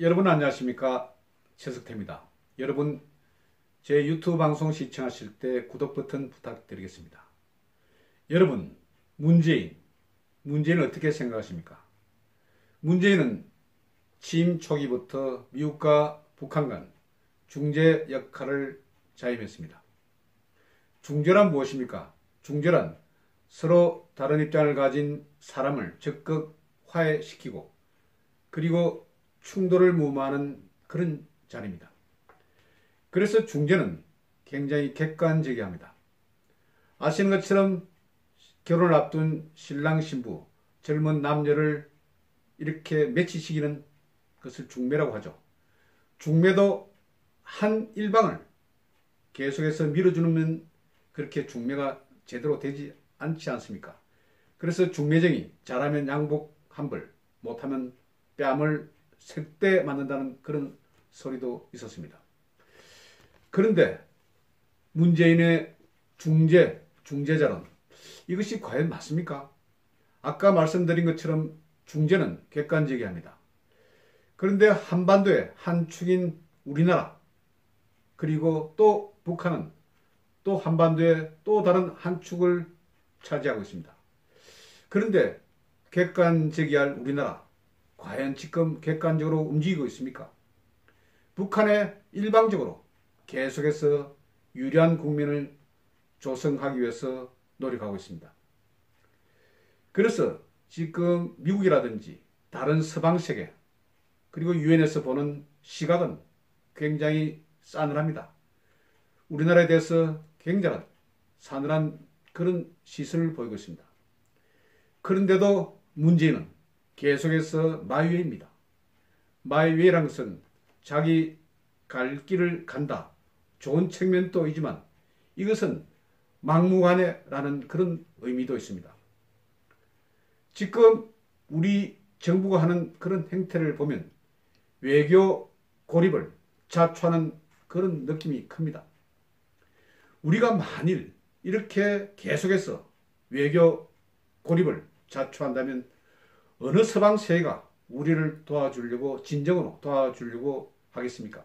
여러분 안녕하십니까 최석태입니다. 여러분 제 유튜브 방송 시청하실 때 구독 버튼 부탁드리겠습니다. 여러분 문재인 문재인은 어떻게 생각하십니까? 문재인은 취임 초기부터 미국과 북한 간 중재 역할을 자임했습니다. 중재란 무엇입니까? 중재란 서로 다른 입장을 가진 사람을 적극 화해시키고 그리고 충돌을 무마하는 그런 자리입니다. 그래서 중재는 굉장히 객관적이합니다. 아시는 것처럼 결혼을 앞둔 신랑 신부 젊은 남녀를 이렇게 맺히시기는 그것을 중매라고 하죠. 중매도 한 일방을 계속해서 밀어주면 그렇게 중매가 제대로 되지 않지 않습니까? 그래서 중매정이 잘하면 양복 한벌, 못하면 뺨을 색대 맞는다는 그런 소리도 있었습니다. 그런데 문재인의 중재, 중재자론 이것이 과연 맞습니까? 아까 말씀드린 것처럼 중재는 객관적이 합니다. 그런데 한반도의 한 축인 우리나라 그리고 또 북한은 또 한반도의 또 다른 한 축을 차지하고 있습니다. 그런데 객관적이할 우리나라 과연 지금 객관적으로 움직이고 있습니까? 북한에 일방적으로 계속해서 유리한 국민을 조성하기 위해서 노력하고 있습니다. 그래서 지금 미국이라든지 다른 서방 세계 그리고 유엔에서 보는 시각은 굉장히 싸늘합니다. 우리나라에 대해서 굉장한 싸늘한 그런 시선을 보이고 있습니다. 그런데도 문제는 계속해서 마이웨이입니다. 마이웨이란 것은 자기 갈 길을 간다. 좋은 측면도 있지만 이것은 막무가내라는 그런 의미도 있습니다. 지금 우리 정부가 하는 그런 행태를 보면 외교 고립을 자초하는 그런 느낌이 큽니다. 우리가 만일 이렇게 계속해서 외교 고립을 자초한다면 어느 서방 세계가 우리를 도와주려고 진정으로 도와주려고 하겠습니까?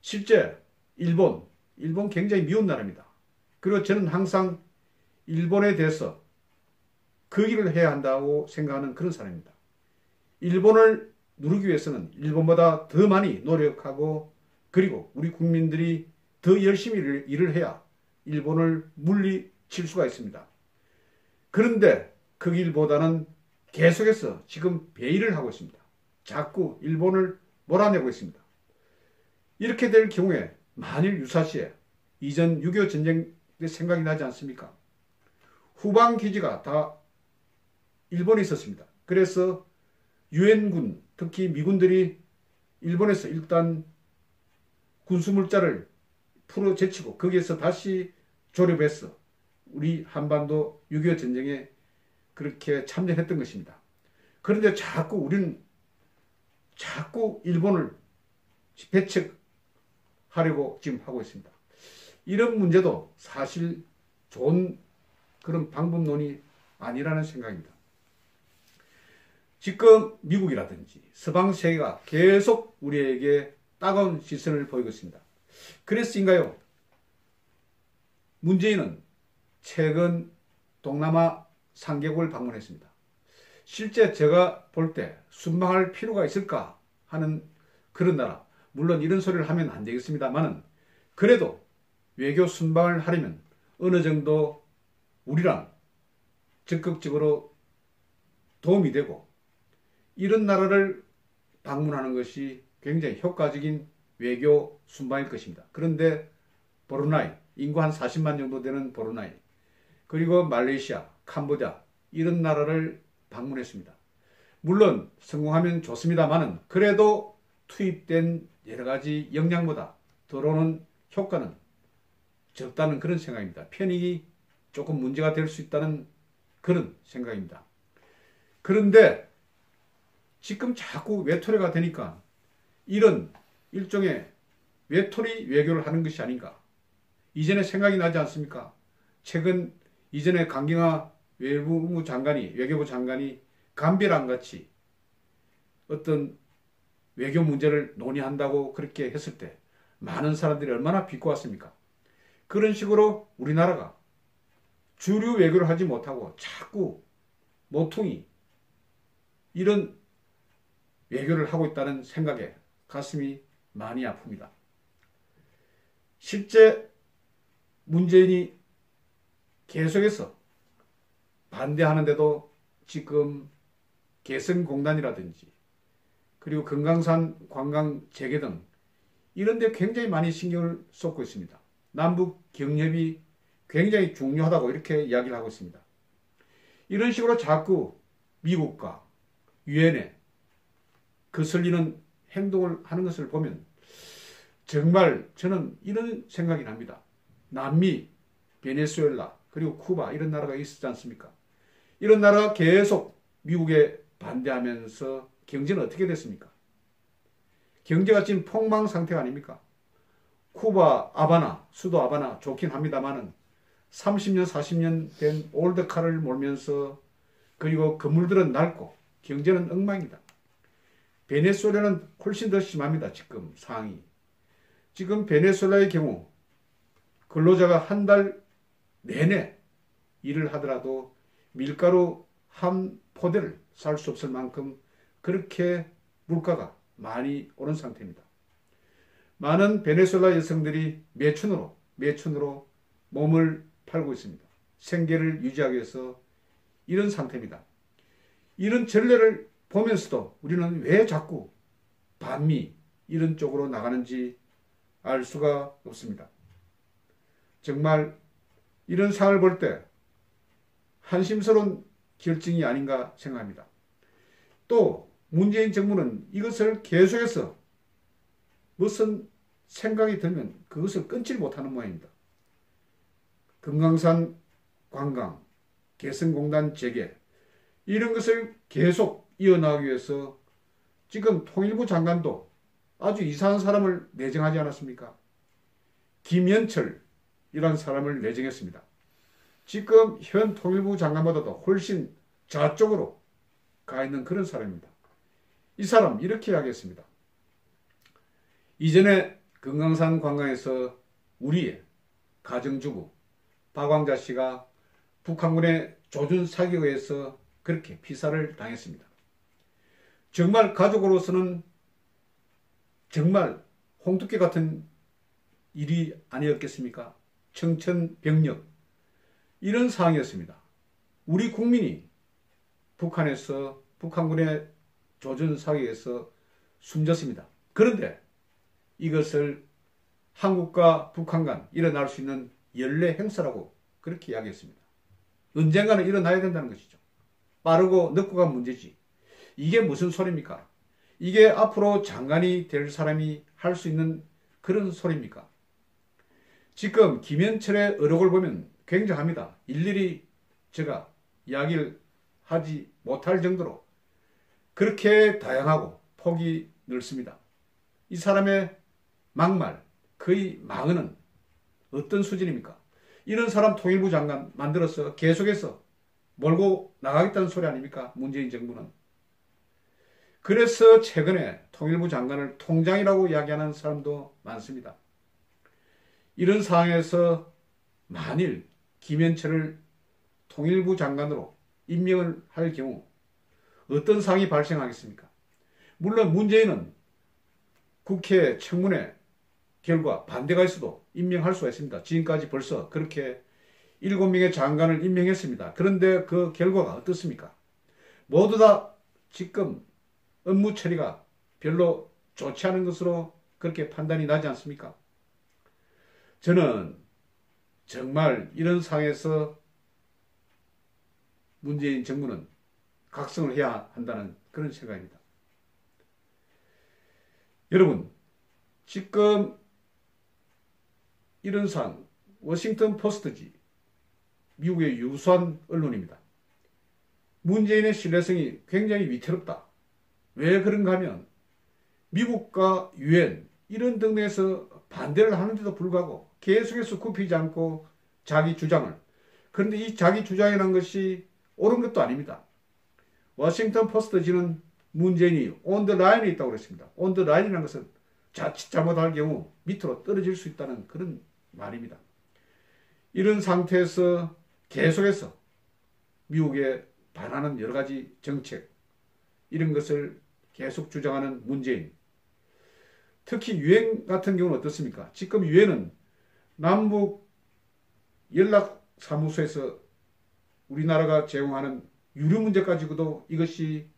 실제 일본, 일본 굉장히 미운 나라입니다. 그리고 저는 항상 일본에 대해서 그 길을 해야 한다고 생각하는 그런 사람입니다. 일본을 누르기 위해서는 일본보다 더 많이 노력하고 그리고 우리 국민들이 더 열심히 일을 해야 일본을 물리칠 수가 있습니다. 그런데 그 길보다는 계속해서 지금 배의를 하고 있습니다. 자꾸 일본을 몰아내고 있습니다. 이렇게 될 경우에 만일 유사시에 이전 6.25 전쟁 생각이 나지 않습니까? 후방 기지가 다 일본에 있었습니다. 그래서 유엔군, 특히 미군들이 일본에서 일단 군수물자를 풀어 제치고 거기에서 다시 조립해서 우리 한반도 6.25 전쟁에 그렇게 참전했던 것입니다. 그런데 자꾸 우리는 자꾸 일본을 배척하려고 지금 하고 있습니다. 이런 문제도 사실 좋은 그런 방법론이 아니라는 생각입니다. 지금 미국이라든지 서방 세계가 계속 우리에게 따가운 시선을 보이고 있습니다. 그래서인가요? 문재인은 최근 동남아 3개국을 방문했습니다. 실제 제가 볼 때 순방할 필요가 있을까 하는 그런 나라 물론 이런 소리를 하면 안 되겠습니다만은 그래도 외교 순방을 하려면 어느 정도 우리랑 적극적으로 도움이 되고 이런 나라를 방문하는 것이 굉장히 효과적인 외교 순방일 것입니다. 그런데 보르나이 인구 한 40만 정도 되는 보르나이 그리고 말레이시아 캄보디아 이런 나라를 방문했습니다. 물론 성공하면 좋습니다만은 그래도 투입된 여러 가지 역량보다 들어오는 효과는 적다는 그런 생각입니다. 편익이 조금 문제가 될 수 있다는 그런 생각입니다. 그런데 지금 자꾸 외톨이가 되니까 이런 일종의 외톨이 외교를 하는 것이 아닌가. 이전에 생각이 나지 않습니까? 최근 이전에 강경화 외무부 장관이 외교부 장관이 감비랑 같이 어떤 외교 문제를 논의한다고 그렇게 했을 때 많은 사람들이 얼마나 비꼬았습니까? 그런 식으로 우리나라가 주류 외교를 하지 못하고 자꾸 모퉁이 이런 외교를 하고 있다는 생각에 가슴이 많이 아픕니다. 실제 문재인이 계속해서 반대하는데도 지금 개성공단이라든지 그리고 금강산 관광 재개 등 이런 데 굉장히 많이 신경을 쏟고 있습니다. 남북 경협이 굉장히 중요하다고 이렇게 이야기를 하고 있습니다. 이런 식으로 자꾸 미국과 유엔에 거슬리는 행동을 하는 것을 보면 정말 저는 이런 생각이 납니다. 남미, 베네수엘라, 그리고 쿠바 이런 나라가 있었지 않습니까? 이런 나라가 계속 미국에 반대하면서 경제는 어떻게 됐습니까? 경제가 지금 폭망 상태가 아닙니까? 쿠바 아바나, 수도 아바나 좋긴 합니다만은 30년, 40년 된 올드카를 몰면서 그리고 건물들은 낡고 경제는 엉망이다. 베네수엘라는 훨씬 더 심합니다. 지금 상황이. 지금 베네수엘라의 경우 근로자가 한 달 내내 일을 하더라도 밀가루 한 포대를 살 수 없을 만큼 그렇게 물가가 많이 오른 상태입니다. 많은 베네수엘라 여성들이 매춘으로 매춘으로 몸을 팔고 있습니다. 생계를 유지하기 위해서 이런 상태입니다. 이런 전례를 보면서도 우리는 왜 자꾸 반미 이런 쪽으로 나가는지 알 수가 없습니다. 정말 이런 상황을 볼 때 한심스러운 결정이 아닌가 생각합니다. 또 문재인 정부는 이것을 계속해서 무슨 생각이 들면 그것을 끊지 못하는 모양입니다. 금강산 관광, 개성공단 재개 이런 것을 계속 이어나가기 위해서 지금 통일부 장관도 아주 이상한 사람을 내정하지 않았습니까? 김현철이라는 사람을 내정했습니다. 지금 현 통일부 장관보다도 훨씬 좌쪽으로 가 있는 그런 사람입니다. 이 사람 이렇게 이야기했습니다. 이전에 금강산 관광에서 우리의 가정주부 박광자 씨가 북한군의 조준 사격에 의해서 그렇게 피살을 당했습니다. 정말 가족으로서는 정말 홍두깨 같은 일이 아니었겠습니까? 청천벽력 이런 상황이었습니다. 우리 국민이 북한에서 북한군의 조준 사격에서 숨졌습니다. 그런데 이것을 한국과 북한 간 일어날 수 있는 연례 행사라고 그렇게 이야기했습니다. 언젠가는 일어나야 된다는 것이죠. 빠르고 늦고가 문제지. 이게 무슨 소리입니까? 이게 앞으로 장관이 될 사람이 할 수 있는 그런 소리입니까? 지금 김현철의 의혹을 보면 굉장합니다. 일일이 제가 이야기를 하지 못할 정도로 그렇게 다양하고 폭이 넓습니다. 이 사람의 막말, 거의 망언은 어떤 수준입니까? 이런 사람 통일부 장관 만들어서 계속해서 몰고 나가겠다는 소리 아닙니까? 문재인 정부는. 그래서 최근에 통일부 장관을 통장이라고 이야기하는 사람도 많습니다. 이런 상황에서 만일 김현철을 통일부 장관으로 임명을 할 경우 어떤 상황이 발생하겠습니까? 물론 문재인은 국회 청문회 결과 반대가 있어도 임명할 수가 있습니다. 지금까지 벌써 그렇게 7명의 장관을 임명했습니다. 그런데 그 결과가 어떻습니까? 모두 다 지금 업무 처리가 별로 좋지 않은 것으로 그렇게 판단이 나지 않습니까? 저는 정말 이런 상황에서 문재인 정부는 각성을 해야 한다는 그런 생각입니다. 여러분, 지금 이런 상 워싱턴 포스트지 미국의 유수한 언론입니다. 문재인의 신뢰성이 굉장히 위태롭다. 왜 그런가 하면 미국과 유엔 이런 등등에서 반대를 하는데도 불구하고 계속해서 굽히지 않고 자기 주장을 그런데 이 자기 주장이라는 것이 옳은 것도 아닙니다. 워싱턴 포스트지는 문재인이 온더 라인에 있다고 그랬습니다. 온더 라인이라는 것은 자칫 잘못할 경우 밑으로 떨어질 수 있다는 그런 말입니다. 이런 상태에서 계속해서 미국에 반하는 여러 가지 정책 이런 것을 계속 주장하는 문재인 특히 유엔 같은 경우는 어떻습니까? 지금 유엔은 남북 연락사무소에서 우리나라가 제공하는 유류 문제 가지고도 이것이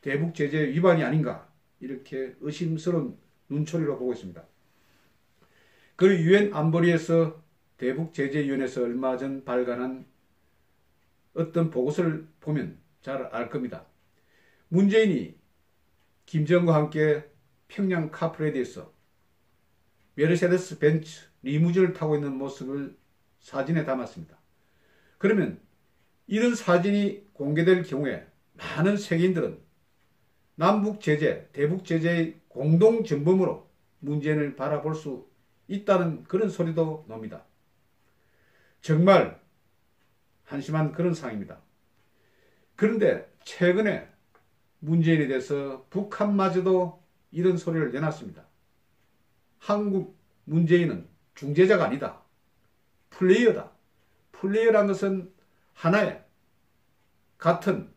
대북 제재 위반이 아닌가 이렇게 의심스러운 눈초리로 보고 있습니다. 그리고 유엔 안보리에서 대북 제재위원회에서 얼마 전 발간한 어떤 보고서를 보면 잘 알 겁니다. 문재인이 김정은과 함께 평양 카프레디에서 메르세데스 벤츠 리무진을 타고 있는 모습을 사진에 담았습니다. 그러면 이런 사진이 공개될 경우에 많은 세계인들은 남북 제재, 대북 제재의 공동 전범으로 문재인을 바라볼 수 있다는 그런 소리도 놉니다. 정말 한심한 그런 상황입니다. 그런데 최근에 문재인에 대해서 북한마저도 이런 소리를 내놨습니다. 한국 문재인은 중재자가 아니다. 플레이어다. 플레이어란 것은 하나의 같은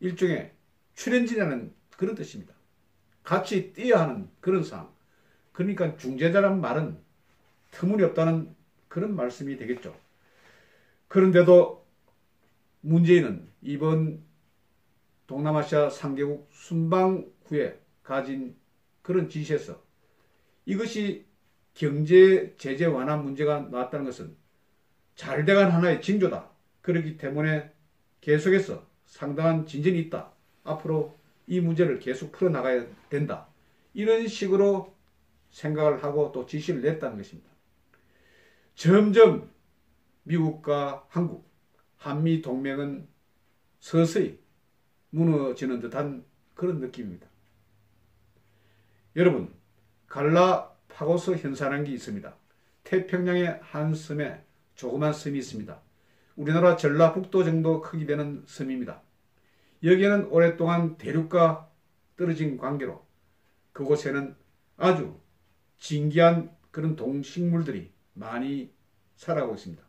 일종의 출연진이라는 그런 뜻입니다. 같이 뛰어야 하는 그런 상황. 그러니까 중재자란 말은 터무니없다는 그런 말씀이 되겠죠. 그런데도 문재인은 이번 동남아시아 3개국 순방 후에 가진 그런 지시에서 이것이 경제 제재 완화 문제가 나왔다는 것은 잘 돼간 하나의 징조다. 그렇기 때문에 계속해서 상당한 진전이 있다. 앞으로 이 문제를 계속 풀어나가야 된다. 이런 식으로 생각을 하고 또 지시를 냈다는 것입니다. 점점 미국과 한국, 한미 동맹은 서서히 무너지는 듯한 그런 느낌입니다. 여러분, 갈라 파고스 현상이라는 게 있습니다. 태평양의 한 섬에 조그만 섬이 있습니다. 우리나라 전라북도 정도 크기 되는 섬입니다. 여기에는 오랫동안 대륙과 떨어진 관계로 그곳에는 아주 진기한 그런 동식물들이 많이 살아가고 있습니다.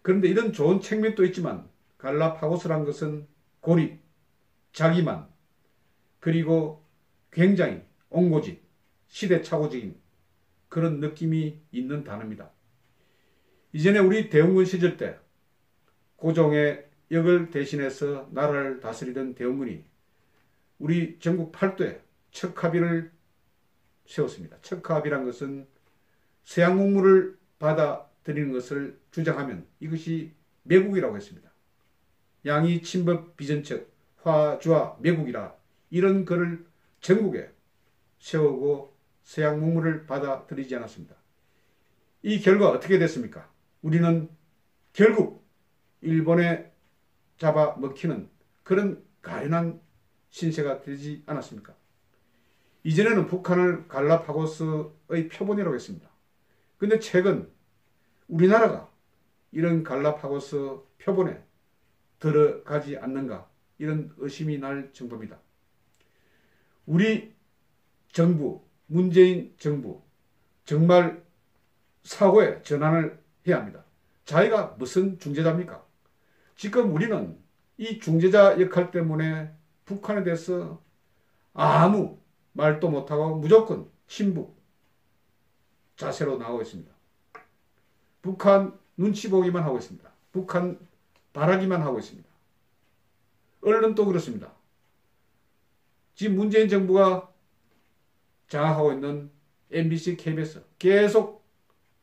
그런데 이런 좋은 측면도 있지만 갈라파고스란 것은 고립, 자기만, 그리고 굉장히 옹고짓, 시대착오적인 그런 느낌이 있는 단어입니다. 이전에 우리 대원군 시절 때 고종의 역을 대신해서 나라를 다스리던 대원군이 우리 전국 팔도에 척합의를 세웠습니다. 척합이란 것은 서양 문물을 받아들이는 것을 주장하면 이것이 매국이라고 했습니다. 양이 친법 비전척 화주와 매국이라 이런 글을 전국에 세우고 서양 문물을 받아들이지 않았습니다. 이 결과 어떻게 됐습니까? 우리는 결국 일본에 잡아먹히는 그런 가련한 신세가 되지 않았습니까? 이전에는 북한을 갈라파고스의 표본이라고 했습니다. 근데 최근 우리나라가 이런 갈라파고스 표본에 들어가지 않는가 이런 의심이 날 정도입니다. 우리 정부, 문재인 정부 정말 사고의 전환을 해야 합니다. 자기가 무슨 중재자입니까? 지금 우리는 이 중재자 역할 때문에 북한에 대해서 아무 말도 못하고 무조건 친북 자세로 나오고 있습니다. 북한 눈치 보기만 하고 있습니다. 북한 바라기만 하고 있습니다. 언론도 그렇습니다. 지금 문재인 정부가 장악하고 있는 MBC, KBS 계속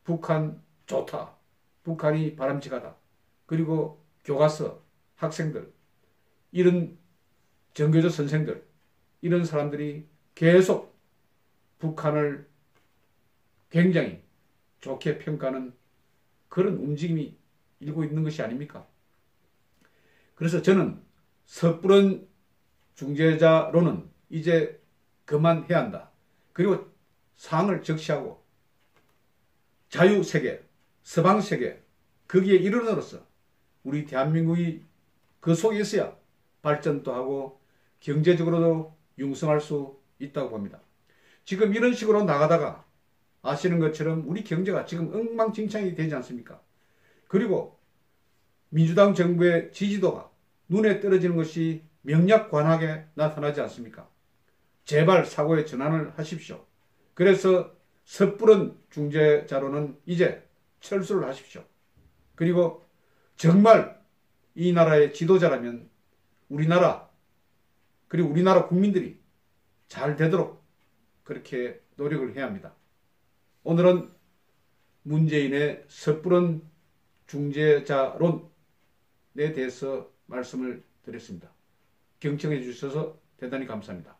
북한 좋다. 북한이 바람직하다. 그리고 교과서, 학생들, 이런 정교조 선생들, 이런 사람들이 계속 북한을 굉장히 좋게 평가하는 그런 움직임이 일고 있는 것이 아닙니까? 그래서 저는 섣부른 중재자로는 이제 그만해야 한다. 그리고 상을 적시하고 자유세계, 서방세계, 거기에 이르러로서 우리 대한민국이 그 속에 있어야 발전도 하고 경제적으로도 융성할 수 있다고 봅니다. 지금 이런 식으로 나가다가 아시는 것처럼 우리 경제가 지금 엉망진창이 되지 않습니까? 그리고 민주당 정부의 지지도가 눈에 떨어지는 것이 명약관하게 나타나지 않습니까? 제발 사고의 전환을 하십시오. 그래서 섣부른 중재자로는 이제 철수를 하십시오. 그리고 정말 이 나라의 지도자라면 우리나라 그리고 우리나라 국민들이 잘 되도록 그렇게 노력을 해야 합니다. 오늘은 문재인의 섣부른 중재자론에 대해서 말씀을 드렸습니다. 경청해 주셔서 대단히 감사합니다.